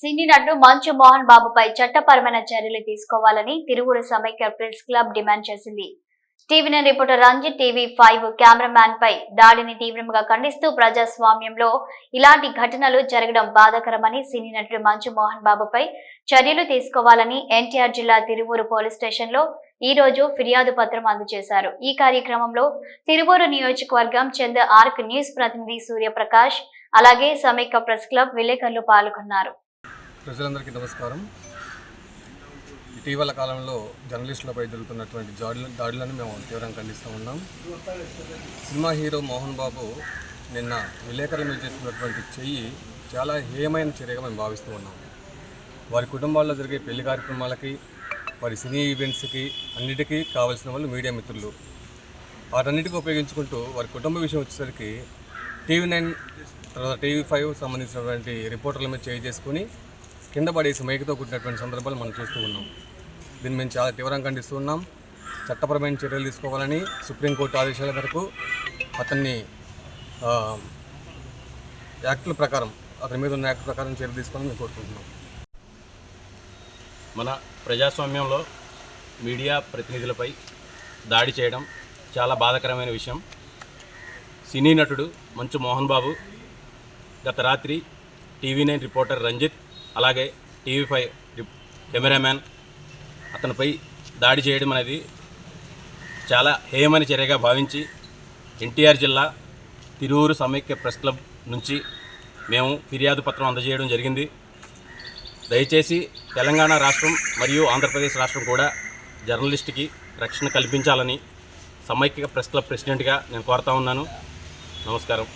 సినీ నటుడు మంచు మోహన్ బాబుపై చట్టపరమైన చర్యలు తీసుకోవాలని తిరువురు సమైక్య ప్రెస్ క్లబ్ డిమాండ్ చేసింది. TV nine reporter Ranjith TV five cameraman పై దాడిని తీవ్రంగా ఖండిస్తూ ప్రజాస్వామ్యంలో ఇలాంటి ఘటనలు జరగడం బాధాకరమని సినీ నటుడు మంచు మోహన్ బాబుపై చర్యలు తీసుకోవాలని ఎన్టీఆర్ జిల్లా తిరువూరు పోలీస్ స్టేషన్లో ఈ రోజు ఫిర్యాదు పత్రం అందజేశారు. ఈ కార్యక్రమంలో తిరువూరు నియోజకవర్గం చంద్ర ఆర్క్ న్యూస్ ప్రతినిధి సూర్యప్రకాష్ అలాగే సమైక్య ప్రెస్ క్లబ్ విలేకరులు పాల్గొన్నారు. ప్రజలందరికీ నమస్కారం. ఇటీవల కాలంలో జర్నలిస్టులపై జరుగుతున్నటువంటి దాడుల దాడులను మేము తీవ్రంగా ఖండిస్తూ ఉన్నాం. సినిమా హీరో మోహన్ బాబు నిన్న విలేకరుల మీద చేసినటువంటి చెయ్యి చాలా హేయమైన చర్యగా మేము భావిస్తూ ఉన్నాం. వారి కుటుంబాల్లో జరిగే పెళ్ళి కార్యక్రమాలకి వారి సినీ ఈవెంట్స్కి అన్నిటికీ కావాల్సిన వాళ్ళు మీడియా మిత్రులు. వాటన్నిటికీ ఉపయోగించుకుంటూ వారి కుటుంబ విషయం వచ్చేసరికి టీవీ నైన్ తర్వాత టీవీ ఫైవ్ సంబంధించినటువంటి రిపోర్టర్ల మీద చేయి చేసుకుని కింద పడేసి మైకుతో కుట్టినటువంటి సందర్భాలు మనం చూస్తూ ఉన్నాం. దీన్ని మేము చాలా తీవ్రంగా ఖండిస్తూ ఉన్నాం. చట్టపరమైన చర్యలు తీసుకోవాలని సుప్రీంకోర్టు ఆదేశాల మేరకు అతన్ని యాక్టుల ప్రకారం అతని మీద ఉన్న యాక్ట్ ప్రకారం చర్య తీసుకోవాలని మేము కోరుకుంటున్నాం. మన ప్రజాస్వామ్యంలో మీడియా ప్రతినిధులపై దాడి చేయడం చాలా బాధాకరమైన విషయం. సినీ నటుడు మంచు మోహన్ బాబు గత రాత్రి టీవీ నైన్ రిపోర్టర్ రంజిత్ అలాగే టీవీ ఫైవ్ కెమెరామ్యాన్ అతనిపై దాడి చేయడం అనేది చాలా హేయమైన చర్యగా భావించి ఎన్టీఆర్ జిల్లా తిరువురు సమైక్య ప్రెస్ క్లబ్ నుంచి మేము ఫిర్యాదు పత్రం అందజేయడం జరిగింది. దయచేసి తెలంగాణ రాష్ట్రం మరియు ఆంధ్రప్రదేశ్ రాష్ట్రం కూడా జర్నలిస్ట్కి రక్షణ కల్పించాలని సమైక్య ప్రెస్ క్లబ్ ప్రెసిడెంట్గా నేను కోరుతా ఉన్నాను. నమస్కారం.